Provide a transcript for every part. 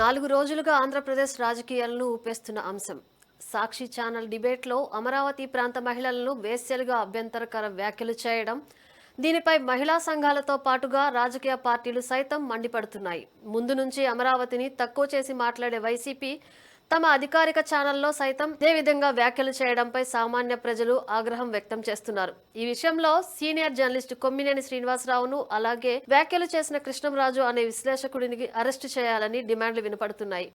నాలుగు రోజులుగా ఆంధ్రప్రదేశ్ రాజకీయాలను ఊపేస్తున్న అంశం. సాక్షి ఛానల్ డిబేట్లో అమరావతి ప్రాంత మహిళలను వేశ్యలుగా అభ్యంతరకర వ్యాఖ్యలు చేయడం దీనిపై మహిళా సంఘాలతో పాటుగా రాజకీయ పార్టీలు సైతం మండిపడుతున్నాయి. ముందు నుంచి అమరావతిని తక్కువ చేసి మాట్లాడే వైసీపీ తమ అధికారిక ఛానల్లో సైతం ఇదే విధంగా వ్యాఖ్యలు చేయడంపై సామాన్య ప్రజలు ఆగ్రహం వ్యక్తం చేస్తున్నారు. ఈ విషయంలో సీనియర్ జర్నలిస్ట్ కొమ్మినేని శ్రీనివాసరావును అలాగే వ్యాఖ్యలు చేసిన కృష్ణంరాజు అనే విశ్లేషకుడిని అరెస్టు చేయాలని డిమాండ్లు వినపడుతున్నాయి.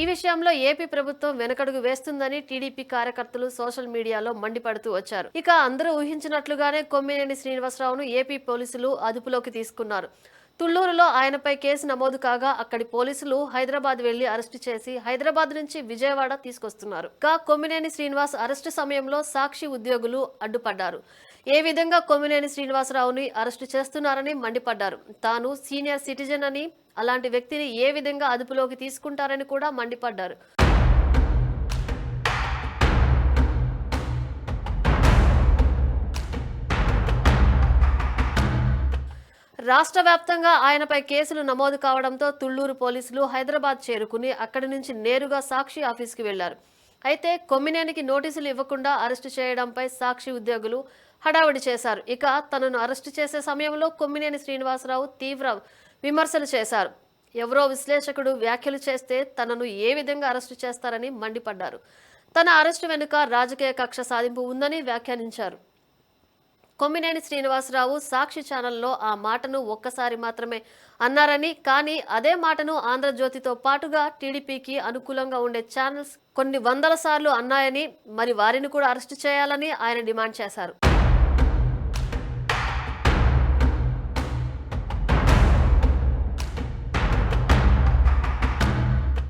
ఈ విషయంలో ఏపీ ప్రభుత్వం వెనకడుగు వేస్తుందని టీడీపీ కార్యకర్తలు సోషల్ మీడియాలో మండిపడుతూ వచ్చారు. ఇక అందరూ ఊహించినట్లుగానే కొమ్మినేని శ్రీనివాసరావును ఏపీ పోలీసులు అదుపులోకి తీసుకున్నారు. తుళ్ళూరులో ఆయనపై కేసు నమోదు కాగా అక్కడి పోలీసులు హైదరాబాద్ వెళ్ళి అరెస్టు చేసి హైదరాబాద్ నుంచి విజయవాడ తీసుకొస్తున్నారు. కా కొమ్మినేని శ్రీనివాస్ అరెస్టు సమయంలో సాక్షి ఉద్యోగులు అడ్డుపడ్డారు. ఏ విధంగా కొమ్మినేని శ్రీనివాసరావుని అరెస్టు చేస్తున్నారని మండిపడ్డారు. తాను సీనియర్ సిటిజన్ అని అలాంటి వ్యక్తిని ఏ విధంగా అదుపులోకి తీసుకుంటారని కూడా మండిపడ్డారు. రాష్ట్ర వ్యాప్తంగా ఆయనపై కేసులు నమోదు కావడంతో తుళ్ళూరు పోలీసులు హైదరాబాద్ చేరుకుని అక్కడి నుంచి నేరుగా సాక్షి ఆఫీస్కి వెళ్ళారు. అయితే కొమ్మినేనికి నోటీసులు ఇవ్వకుండా అరెస్టు చేయడంపై సాక్షి ఉద్యోగులు హడావిడి చేశారు. ఇక తనను అరెస్టు చేసే సమయంలో కొమ్మినేని శ్రీనివాసరావు తీవ్ర విమర్శలు చేశారు. ఎవరో విశ్లేషకుడు వ్యాఖ్యలు చేస్తే తనను ఏ విధంగా అరెస్టు చేస్తారని మండిపడ్డారు. తన అరెస్టు వెనుక రాజకీయ కక్ష సాధింపు ఉందని వ్యాఖ్యానించారు. కొమ్మినేని శ్రీనివాసరావు సాక్షి ఛానల్లో ఆ మాటను ఒక్కసారి మాత్రమే అన్నారని కానీ అదే మాటను ఆంధ్రజ్యోతితో పాటుగా టీడీపీకి అనుకూలంగా ఉండే ఛానల్స్ కొన్ని వందల సార్లు అన్నాయని మరి వారిని కూడా అరెస్టు చేయాలని ఆయన డిమాండ్ చేశారు.